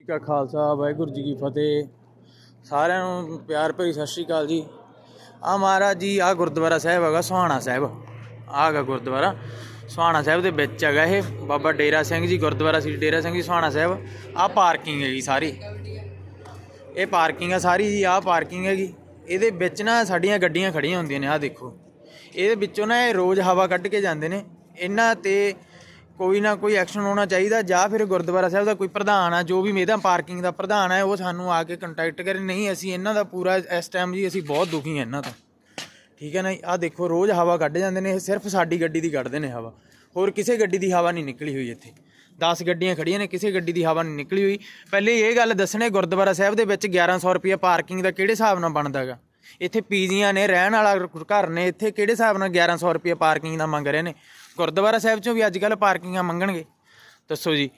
ਜੀ ਕਾ ਖਾਲਸਾ, ਵਾਹਿਗੁਰੂ ਜੀ ਕੀ ਫਤਿਹ। ਸਾਰਿਆਂ ਨੂੰ ਪਿਆਰ ਭਰੀ ਸਤਿ ਸ਼੍ਰੀ ਅਕਾਲ ਜੀ। ਆ ਮਹਾਰਾਜ ਜੀ ਆ ਗੁਰਦੁਆਰਾ ਸਾਹਿਬ ਹੈਗਾ ਸੁਹਾਣਾ ਸਾਹਿਬ। ਆਹ ਹੈਗਾ ਗੁਰਦੁਆਰਾ ਸੁਹਾਣਾ ਸਾਹਿਬ ਦੇ ਵਿੱਚ ਹੈਗਾ ਇਹ। ਬਾਬਾ ਡੇਰਾ ਸਿੰਘ ਜੀ, ਗੁਰਦੁਆਰਾ ਸੀ ਡੇਰਾ ਸਿੰਘ ਜੀ, ਸੁਹਾਣਾ ਸਾਹਿਬ। ਆ ਪਾਰਕਿੰਗ ਹੈਗੀ ਸਾਰੀ। ਇਹ ਪਾਰਕਿੰਗ ਆ ਸਾਰੀ ਜੀ ਆ ਪਾਰਕਿੰਗ ਹੈਗੀ। ਇਹਦੇ ਵਿੱਚ ਨਾ ਸਾਡੀਆਂ ਗੱਡੀਆਂ ਖੜੀਆਂ ਹੁੰਦੀਆਂ ਨੇ ਆ ਦੇਖੋ। ਇਹਦੇ ਵਿੱਚੋਂ ਨਾ ਇਹ ਰੋਜ਼ ਹਵਾ ਕੱਢ ਕੇ ਜਾਂਦੇ ਨੇ। ਇਹਨਾਂ ਤੇ ਕੋਈ ਨਾ ਕੋਈ ਐਕਸ਼ਨ ਹੋਣਾ ਚਾਹੀਦਾ, ਜਾਂ ਫਿਰ ਗੁਰਦੁਆਰਾ ਸਾਹਿਬ ਦਾ ਕੋਈ ਪ੍ਰਧਾਨ ਆ, ਜੋ ਵੀ ਮੇਦਾ ਪਾਰਕਿੰਗ ਦਾ ਪ੍ਰਧਾਨ ਹੈ ਉਹ ਸਾਨੂੰ ਆ ਕੇ ਕੰਟੈਕਟ ਕਰੇ। ਨਹੀਂ, ਅਸੀਂ ਇਹਨਾਂ ਦਾ ਪੂਰਾ ਇਸ ਟਾਈਮ ਜੀ ਅਸੀਂ ਬਹੁਤ ਦੁਖੀ ਹਾਂ ਇਹਨਾਂ ਤੋਂ। ਠੀਕ ਹੈ ਨਾ ਆ ਦੇਖੋ, ਰੋਜ਼ ਹਵਾ ਕੱਢ ਜਾਂਦੇ ਨੇ, ਇਹ ਸਿਰਫ ਸਾਡੀ ਗੱਡੀ ਦੀ ਕੱਢਦੇ ਨੇ ਹਵਾ। ਹੋਰ ਕਿਸੇ ਗੱਡੀ ਦੀ ਹਵਾ ਨਹੀਂ ਨਿਕਲੀ ਹੋਈ ਇੱਥੇ। 10 ਗੱਡੀਆਂ ਖੜੀਆਂ ਨੇ, ਕਿਸੇ ਗੱਡੀ ਦੀ ਹਵਾ ਨਹੀਂ ਨਿਕਲੀ ਹੋਈ। ਪਹਿਲੇ ਇਹ ਗੱਲ ਦੱਸਣੇ, ਗੁਰਦੁਆਰਾ ਸਾਹਿਬ ਦੇ ਵਿੱਚ 1100 ਰੁਪਏ ਪਾਰਕਿੰਗ ਦਾ ਕਿਹੜੇ ਹਿਸਾਬ ਨਾਲ ਬਣਦਾਗਾ ਇੱਥੇ ਪੀਜੀਆਂ ਨੇ, ਰਹਿਣ ਵਾਲਾ ਘਰ ਨੇ, ਇੱਥੇ ਕਿਹੜੇ ਹਿਸਾਬ ਨਾਲ 1100 ਰੁਪਏ ਪਾਰਕਿੰਗ ਦਾ ਮੰਗ ਰਹੇ ਨੇ? ਗੁਰਦੁਆਰਾ ਸਾਹਿਬ ਚੋਂ ਵੀ ਅੱਜ ਕੱਲ ਪਾਰਕਿੰਗਾਂ ਮੰਗਣਗੇ। ਦੱਸੋ ਜੀ।